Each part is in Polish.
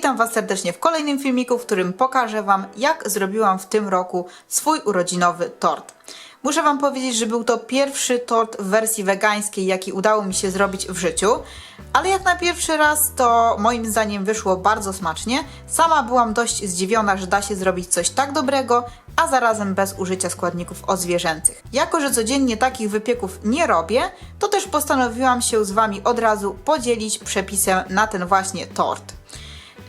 witam Was serdecznie w kolejnym filmiku, w którym pokażę Wam, jak zrobiłam w tym roku swój urodzinowy tort. Muszę Wam powiedzieć, że był to pierwszy tort w wersji wegańskiej, jaki udało mi się zrobić w życiu, ale jak na pierwszy raz, to moim zdaniem wyszło bardzo smacznie. Sama byłam dość zdziwiona, że da się zrobić coś tak dobrego, a zarazem bez użycia składników odzwierzęcych. Jako, że codziennie takich wypieków nie robię, to też postanowiłam się z Wami od razu podzielić przepisem na ten właśnie tort.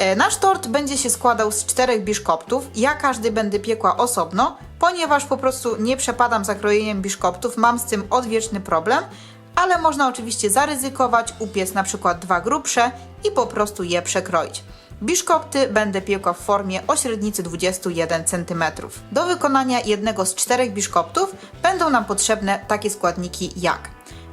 E, Nasz tort będzie się składał z czterech biszkoptów. Ja każdy będę piekła osobno, ponieważ po prostu nie przepadam za krojeniem biszkoptów, mam z tym odwieczny problem, ale można oczywiście zaryzykować, upiec na przykład dwa grubsze i po prostu je przekroić. Biszkopty będę piekła w formie o średnicy 21 cm. Do wykonania jednego z czterech biszkoptów będą nam potrzebne takie składniki jak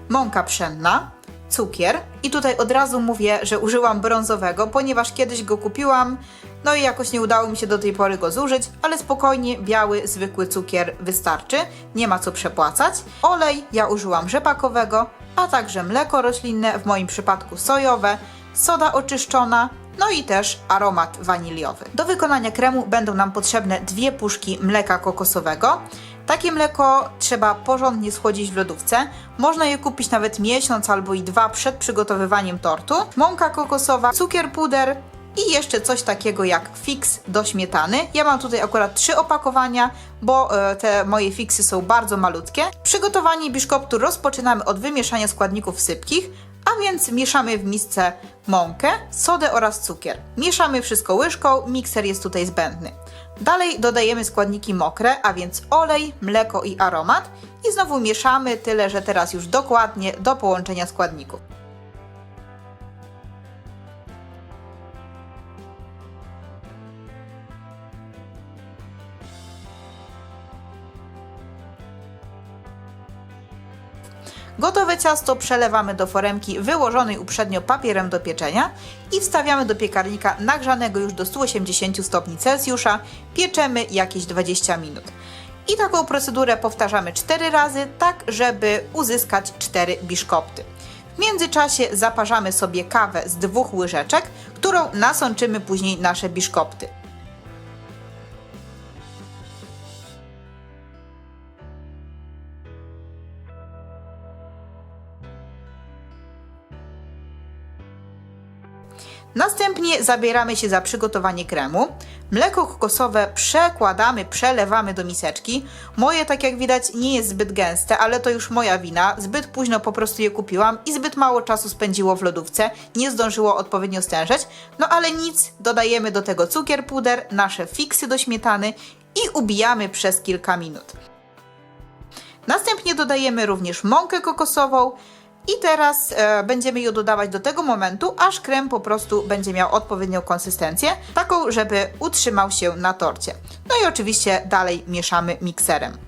mąka pszenna, cukier i tutaj od razu mówię, że użyłam brązowego, ponieważ kiedyś go kupiłam, no i jakoś nie udało mi się do tej pory go zużyć, ale spokojnie biały, zwykły cukier wystarczy, nie ma co przepłacać. Olej ja użyłam rzepakowego, a także mleko roślinne, w moim przypadku sojowe, soda oczyszczona, no i też aromat waniliowy. Do wykonania kremu będą nam potrzebne dwie puszki mleka kokosowego. Takie mleko trzeba porządnie schłodzić w lodówce. Można je kupić nawet miesiąc albo i dwa przed przygotowywaniem tortu. Mąka kokosowa, cukier puder i jeszcze coś takiego jak fix do śmietany. Ja mam tutaj akurat trzy opakowania, bo e, te moje fiksy są bardzo malutkie. Przygotowanie biszkoptu rozpoczynamy od wymieszania składników sypkich, a więc mieszamy w misce mąkę, sodę oraz cukier. Mieszamy wszystko łyżką, mikser jest tutaj zbędny. Dalej dodajemy składniki mokre, a więc olej, mleko i aromat i znowu mieszamy, tyle że teraz już dokładnie do połączenia składników. Gotowe ciasto przelewamy do foremki wyłożonej uprzednio papierem do pieczenia i wstawiamy do piekarnika nagrzanego już do 180 stopni Celsjusza. Pieczemy jakieś 20 minut. I taką procedurę powtarzamy 4 razy, tak żeby uzyskać 4 biszkopty. W międzyczasie zaparzamy sobie kawę z dwóch łyżeczek, którą nasączymy później nasze biszkopty. Następnie zabieramy się za przygotowanie kremu. Mleko kokosowe przekładamy, przelewamy do miseczki. Moje, tak jak widać, nie jest zbyt gęste, ale to już moja wina. Zbyt późno po prostu je kupiłam i zbyt mało czasu spędziło w lodówce. Nie zdążyło odpowiednio stężeć. No ale nic, dodajemy do tego cukier puder, nasze fiksy do śmietany i ubijamy przez kilka minut. Następnie dodajemy również mąkę kokosową, i teraz e, będziemy ją dodawać do tego momentu, aż krem po prostu będzie miał odpowiednią konsystencję, taką, żeby utrzymał się na torcie. No i oczywiście dalej mieszamy mikserem.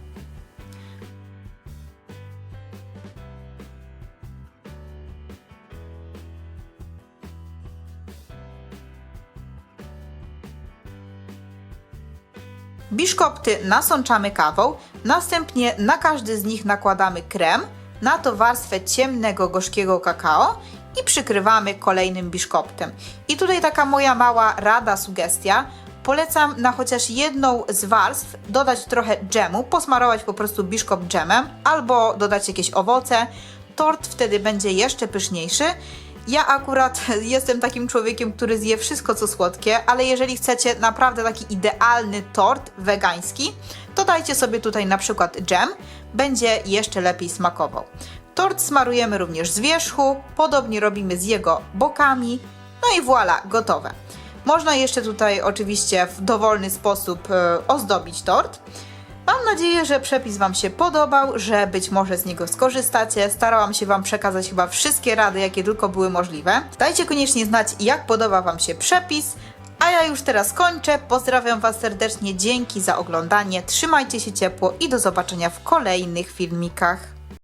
Biszkopty nasączamy kawą, następnie na każdy z nich nakładamy krem, na to warstwę ciemnego, gorzkiego kakao i przykrywamy kolejnym biszkoptem. I tutaj taka moja mała rada, sugestia. Polecam na chociaż jedną z warstw dodać trochę dżemu, posmarować po prostu biszkopt dżemem albo dodać jakieś owoce. Tort wtedy będzie jeszcze pyszniejszy. Ja akurat jestem takim człowiekiem, który zje wszystko co słodkie, ale jeżeli chcecie naprawdę taki idealny tort wegański, to dajcie sobie tutaj na przykład dżem, będzie jeszcze lepiej smakował. Tort smarujemy również z wierzchu, podobnie robimy z jego bokami, no i voilà, gotowe. Można jeszcze tutaj oczywiście w dowolny sposób e, ozdobić tort. Mam nadzieję, że przepis Wam się podobał, że być może z niego skorzystacie. Starałam się Wam przekazać chyba wszystkie rady, jakie tylko były możliwe. Dajcie koniecznie znać, jak podoba Wam się przepis. A ja już teraz kończę. Pozdrawiam Was serdecznie. Dzięki za oglądanie. Trzymajcie się ciepło i do zobaczenia w kolejnych filmikach.